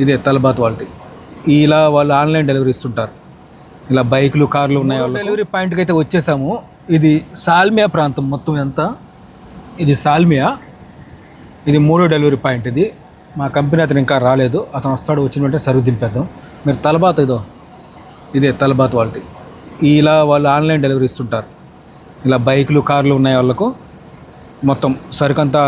ఇదే తలబాత్ వాళ్ళది. ఇలా వాళ్ళు ఆన్లైన్ డెలివరీ ఇస్తుంటారు. ఇలా బైకులు కార్లు ఉన్నాయి వాళ్ళు డెలివరీ పాయింట్కి అయితే వచ్చేసాము. ఇది సాల్మియా ప్రాంతం మొత్తం ఎంత? ఇది సాల్మియా. ఇది మూడో డెలివరీ పాయింట్ ఇది. మా కంపెనీ అతను ఇంకా రాలేదు. అతను వస్తాడు వచ్చిన వెంటనే సరుకు దింపేద్దాం. మీరు తలబాత్ ఇదో ఇదే తలబాత్ వాళ్ళది. ఇలా వాళ్ళు ఆన్లైన్ డెలివరీ ఇస్తుంటారు. ఇలా బైకులు కార్లు ఉన్నాయి వాళ్ళకు. మొత్తం సరుకంతా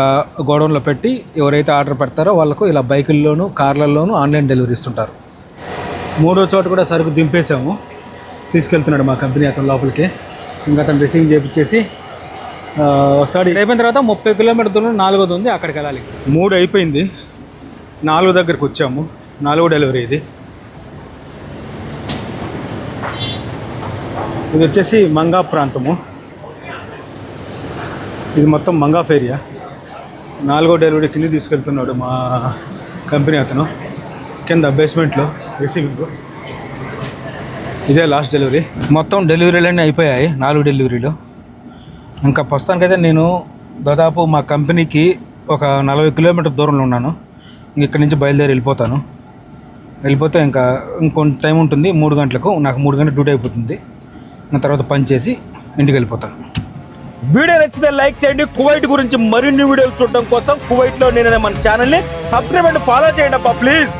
గోడౌన్లో పెట్టి ఎవరైతే ఆర్డర్ పెడతారో వాళ్ళకు ఇలా బైకుల్లోనూ కార్లలోనూ ఆన్లైన్ డెలివరీ ఇస్తుంటారు. మూడో చోట కూడా సరుకు దింపేసాము తీసుకెళ్తున్నాడు మా కంపెనీ అతను లోపలికి. ఇంకా అతను రిసీవ్ చేపించేసి వస్తాడు. ఇది అయిపోయిన తర్వాత ముప్పై కిలోమీటర్ దూరం నాలుగోది ఉంది అక్కడికి వెళ్ళాలి. మూడు అయిపోయింది. నాలుగు దగ్గరికి వచ్చాము. నాలుగో డెలివరీ ఇది. ఇది వచ్చేసి మంగా ప్రాంతము. ఇది మొత్తం మంగాఫ్ ఏరియా నాలుగో డెలివరీ కింద తీసుకెళ్తున్నాడు మా కంపెనీ అతను. కింద బేస్మెంట్లో రిసీవింగ్. ఇదే లాస్ట్ డెలివరీ. మొత్తం డెలివరీలన్నీ అయిపోయాయి నాలుగు డెలివరీలు. ఇంకా ప్రస్తుతానికైతే నేను దాదాపు మా కంపెనీకి ఒక నలభై కిలోమీటర్ దూరంలో ఉన్నాను. ఇంక ఇక్కడి నుంచి బయలుదేరి వెళ్ళిపోతాను. వెళ్ళిపోతే ఇంకా ఇంకొంత టైం ఉంటుంది మూడు గంటలకు. నాకు మూడు గంటల డ్యూటీ అయిపోతుంది. ఇంకా తర్వాత పని చేసి ఇంటికి వెళ్ళిపోతాను. వీడియో నచ్చితే లైక్ చేయండి. కువైట్ గురించి మరిన్ని వీడియోలు చూడడం కోసం కువైట్లో నేను మన ఛానల్ని సబ్స్క్రైబ్ అండ్ ఫాలో చేయండి అబ్బా ప్లీజ్.